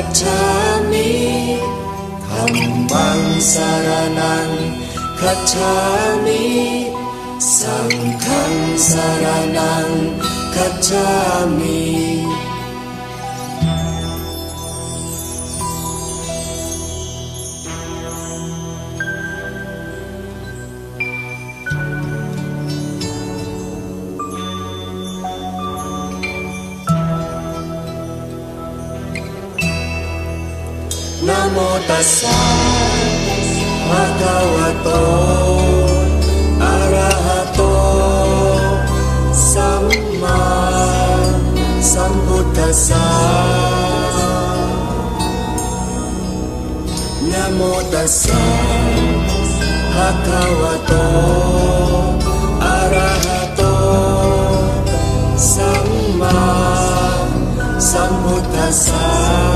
คัจฉามิธรรมังสารนังคัจฉามิสังฆังสารนังคัจฉามิ นะโมตัสสะภะค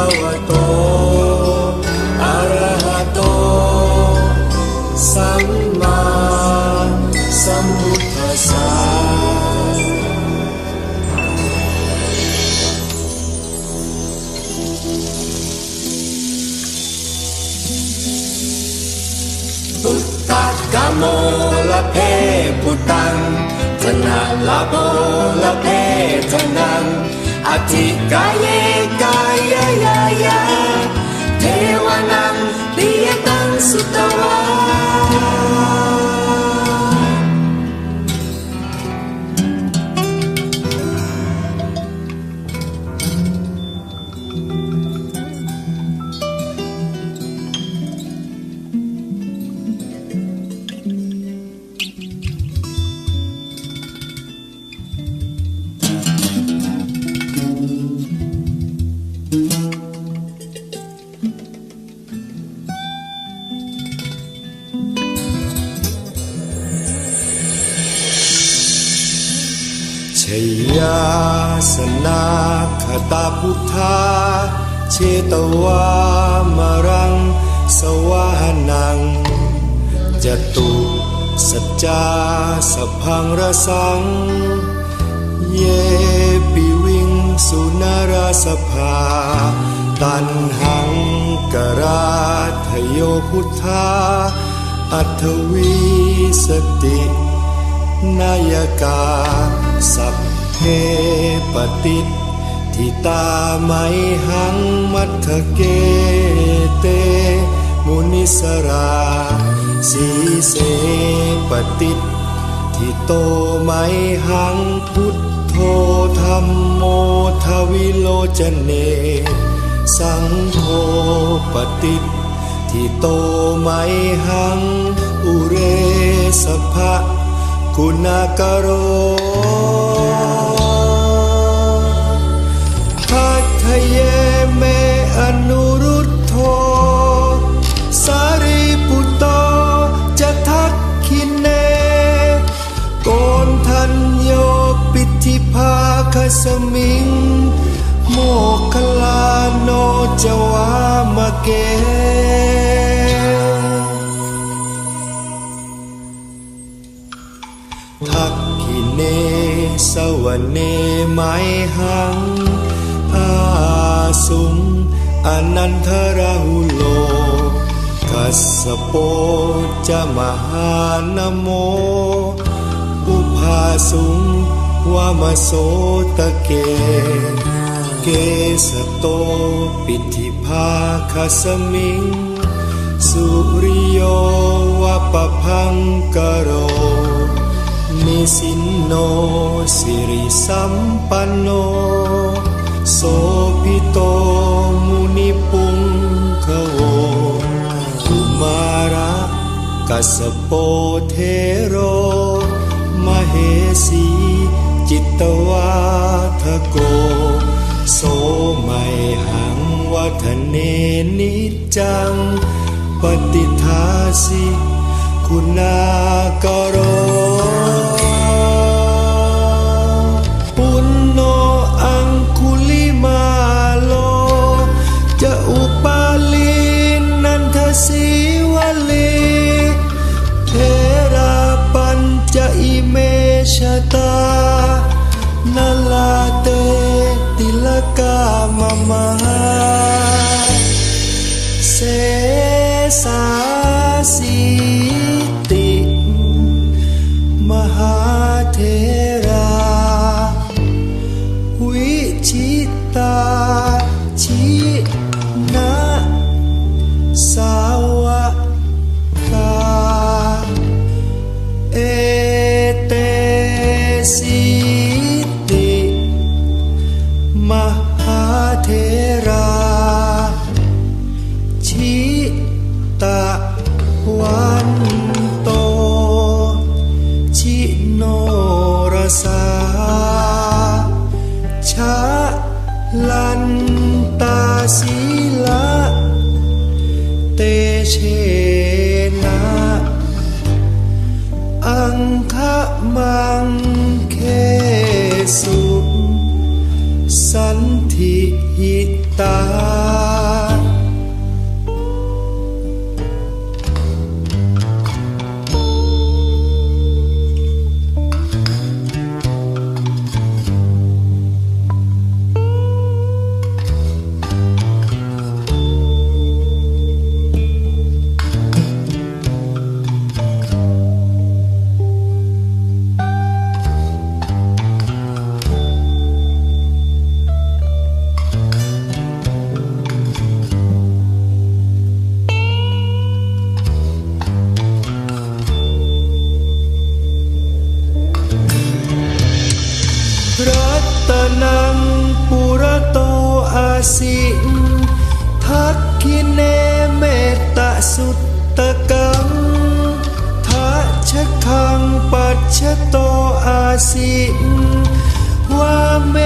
ะวะโอ ยาสนาคตาพุทธา เชตวามรัง สวานังจตุสัจจาสพังระสัง เยปิวิงสุนารสภา ตันหังกราทโยพุทธา อัทวีสตินายกาสัพ เพปฏิทิตาไมหังมัทเกเต มุนิสราสีเสปฏิทิโตไมหังพุทโธธรรมโมทวิโลจเน สังโฆปฏิทิโตไมหัง อุเรสภะคุณากโร สมิง โมคลาโนจวามเกทักขิเนสวเนไมหังอาสุงอนันทราหุโลกัสสโปจะมหานโม อุภาสุง วามโสตะเก เกสโตปิธิภาคสมิง สุริโยวะปะพังกโร นิสินโนสิริสัมปันโน โสปิโตมุนิปุงขโวกุมาระกัสสโปเทโร มเหสี จิตวาทโก โสไมหังวัฒเนนิจัง ปฏิทาสิ คุณากโร see. สันทิหิตา สิว่าเม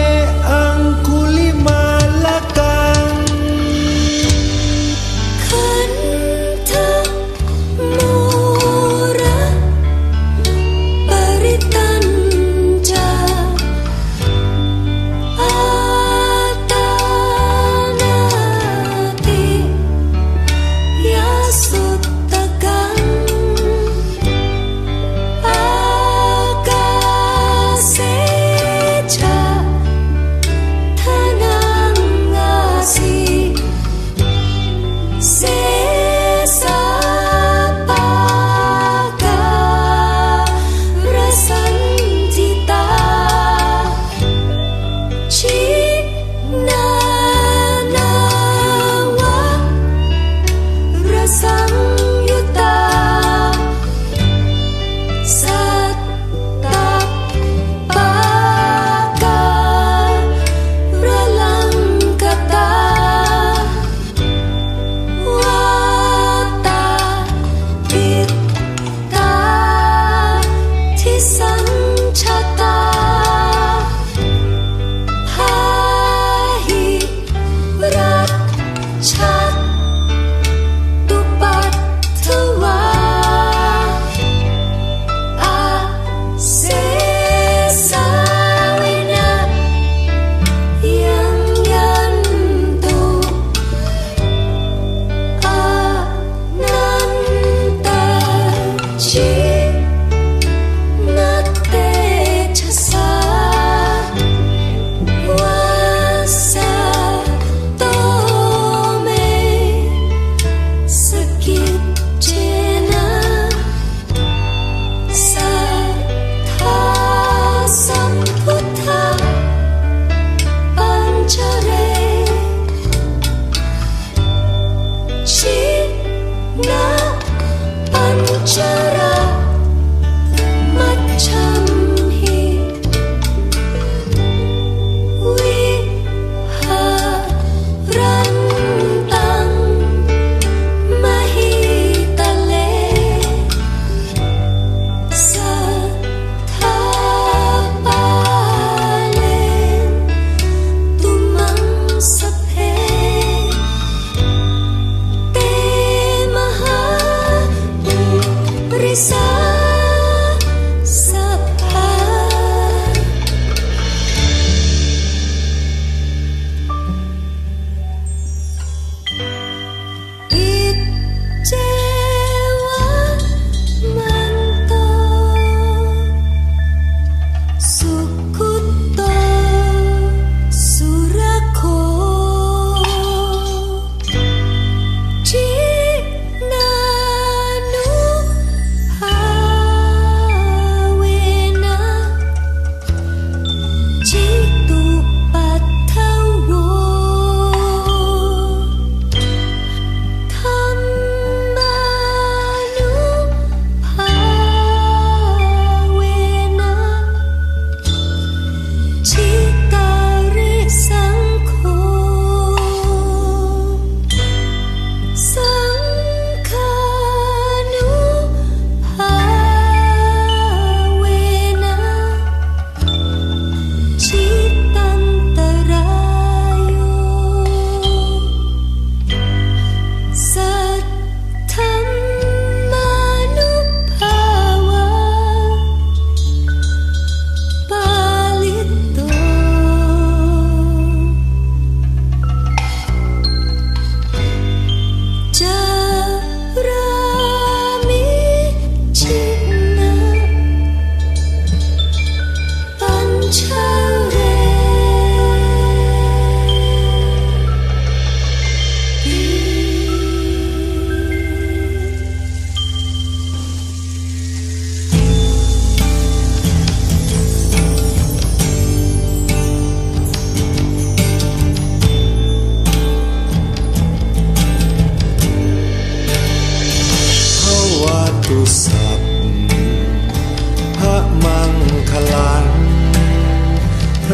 훔쳤다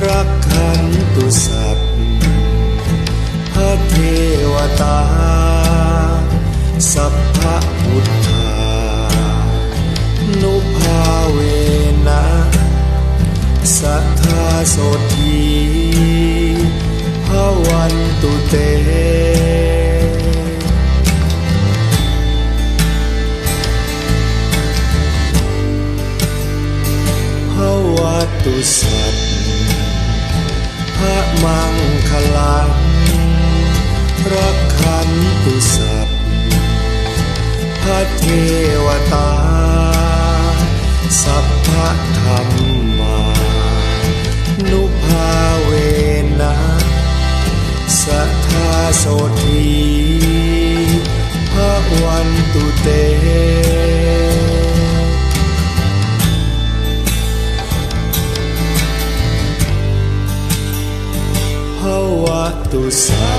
รักขันตุสัพพระเทวตา สัพพะพุทธา นุภาเวนะสัทธาโสธีภวันตุเตภวตุสัต พระมังคลังรักขันตุสัพพระเทวตา สัพพะธรรมานุภาเวนะสัทธาโสธีภะวันตุเต ตุ